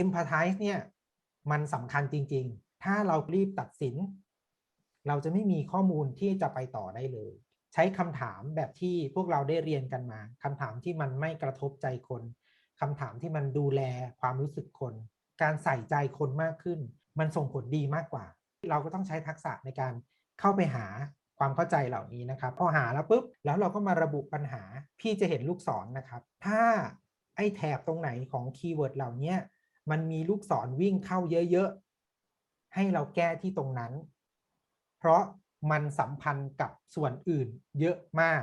empathize เนี่ยมันสำคัญจริง ๆ ถ้าเรารีบตัดสิน เราจะไม่มีข้อมูลที่จะไปต่อได้เลย ใช้คำถามแบบที่พวกเราได้เรียนกันมาคำถามที่มันไม่กระทบใจคนคำถามที่มันดูแลความรู้สึกคน การใส่ใจคนมากขึ้น มันส่งผลดีมากกว่า เราก็ต้องใช้ทักษะในการเข้าไปหาความเข้าใจเหล่านี้นะครับ พอหาแล้วปุ๊บ แล้วเราก็มาระบุปัญหา พี่จะเห็นลูกศรนนะครับ ถ้าไอ้แถบตรงไหนของคีย์เวิร์ดเหล่านี้ มันมีลูกศรวิ่งเข้าเยอะๆ ให้เราแก้ที่ตรงนั้น เพราะมันสัมพันธ์กับส่วนอื่นเยอะมาก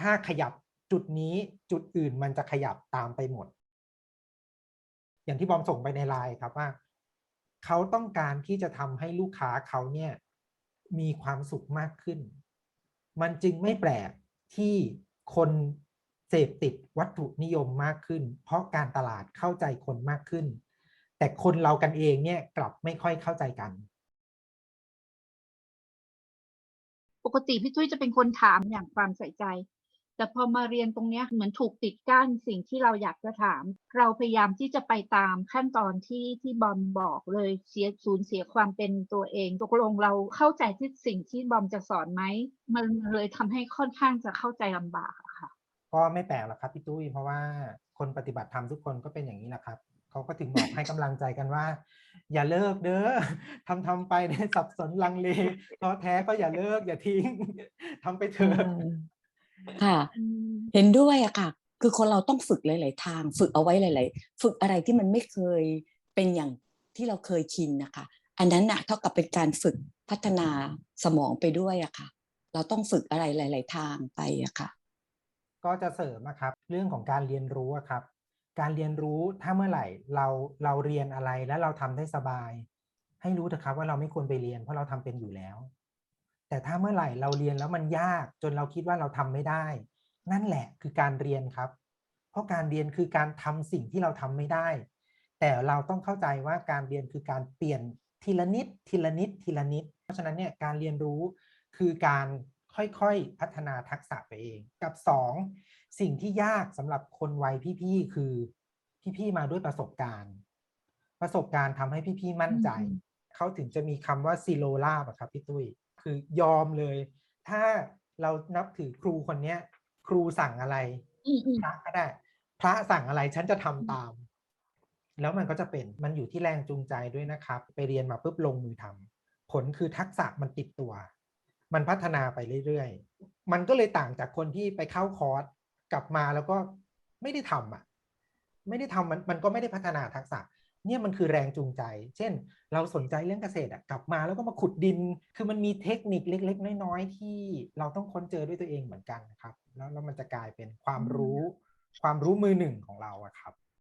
ถ้าขยับจุดนี้จุดอื่นมันจะขยับตามไปหมด อย่างที่บอมส่งไปในไลน์ครับว่า เขาต้องการที่จะทำให้ลูกค้าเขาเนี่ยมีความสุขมากขึ้น มันจึงไม่แปลกที่คน เสพติดวัตถุนิยมมากขึ้น เพราะการตลาดเข้าใจคนมากขึ้น แต่คนเรากันเองเนี่ยกลับไม่ค่อยเข้าใจกัน ปกติพี่ตุ้ยจะเป็นคนถามอย่างความใส่ใจ แต่พอมาเรียนตรงเนี้ยเหมือนถูกปิดกั้นสิ่งที่เราอยากจะถาม เราพยายามที่จะไปตามขั้นตอนที่ที่บอมบอกเลยเสียสูญเสียความเป็นตัวเองตกลงเราเข้าใจที่สิ่งที่บอมจะสอนไหมมันเลยทำให้ค่อนข้างจะเข้าใจลำบากค่ะ ก็ไม่แปลกหรอกครับพี่ตุ้ยเพราะว่าคนปฏิบัติธรรมทุกคนก็เป็นอย่างนี้แหละครับเขาก็ถึงบอกให้กำลังใจกันว่า อย่าเลิกเด้อทำทำไปเนี่ยสับสนลังเลท้อแท้ก็อย่าเลิกอย่าทิ้งทำไปเถเออะอค่ะอืมเห็นด้วยอะค่ะ คือคนเราต้องฝึกหลาย ๆ ทาง ฝึกเอาไว้หลาย ๆ ฝึกอะไรที่มันไม่เคยเป็นอย่างที่เราเคยชินนะคะ อันนั้นน่ะเท่ากับเป็นการฝึกพัฒนาสมองไปด้วยอะค่ะ เราต้องฝึกอะไรหลาย ๆ ทางไปอะค่ะ ก็จะเสริมนะครับเรื่องของการเรียนรู้ครับ การเรียนรู้ถ้าเมื่อไหร่เราเราเรียนอะไรแล้วเราทำได้สบาย ให้รู้เถอะครับว่าเราไม่ควรไปเรียนเพราะเราทำเป็นอยู่แล้ว แต่ถ้าเมื่อไหร่เราเรียนแล้วมันยากจนเราคิดว่าเราทำไม่ได้ นั่นแหละคือการเรียนครับ เพราะการเรียนคือการทำสิ่งที่เราทำไม่ได้ แต่เราต้องเข้าใจว่าการเรียนคือการเปลี่ยนทีละนิดทีละนิดทีละนิด เพราะฉะนั้นเนี่ยการเรียนรู้คือการ ค่อยๆ พัฒนาทักษะไปเอง กับสองสิ่งที่ยากสำหรับคนวัยพี่ๆคือพี่ๆมาด้วยประสบการณ์ ประสบการณ์ทำให้พี่ๆมั่นใจอืมเขาถึงจะมีคำว่าซีโรลาบอะครับพี่ตุ้ยคือยอมเลย ถ้าเรานับถือครูคนเนี้ยครูสั่งอะไรอืมอืมพระก็ได้ พระสั่งอะไรฉันจะทำตาม แล้วมันก็จะเป็นมันอยู่ที่แรงจูงใจด้วยนะครับ ไปเรียนมาปุ๊บลงมือทำผลคือทักษะมันติดตัว มันพัฒนาไปเรื่อยๆ มันก็เลยต่างจากคนที่ไปเข้าคอร์สกลับมาแล้วก็ไม่ได้ทำอะ ไม่ได้ทำมันมันก็ไม่ได้พัฒนาทักษะ เนี่ยมันคือแรงจูงใจ เช่น เราสนใจเรื่องเกษตรอะกลับมาแล้วก็มาขุดดิน คือมันมีเทคนิคเล็ก ๆ น้อยๆ ที่เราต้องค้นเจอด้วยตัวเองเหมือนกันนะครับ แล้วแล้วมันจะกลายเป็นความรู้ ความรู้มือหนึ่งของเราอะครับ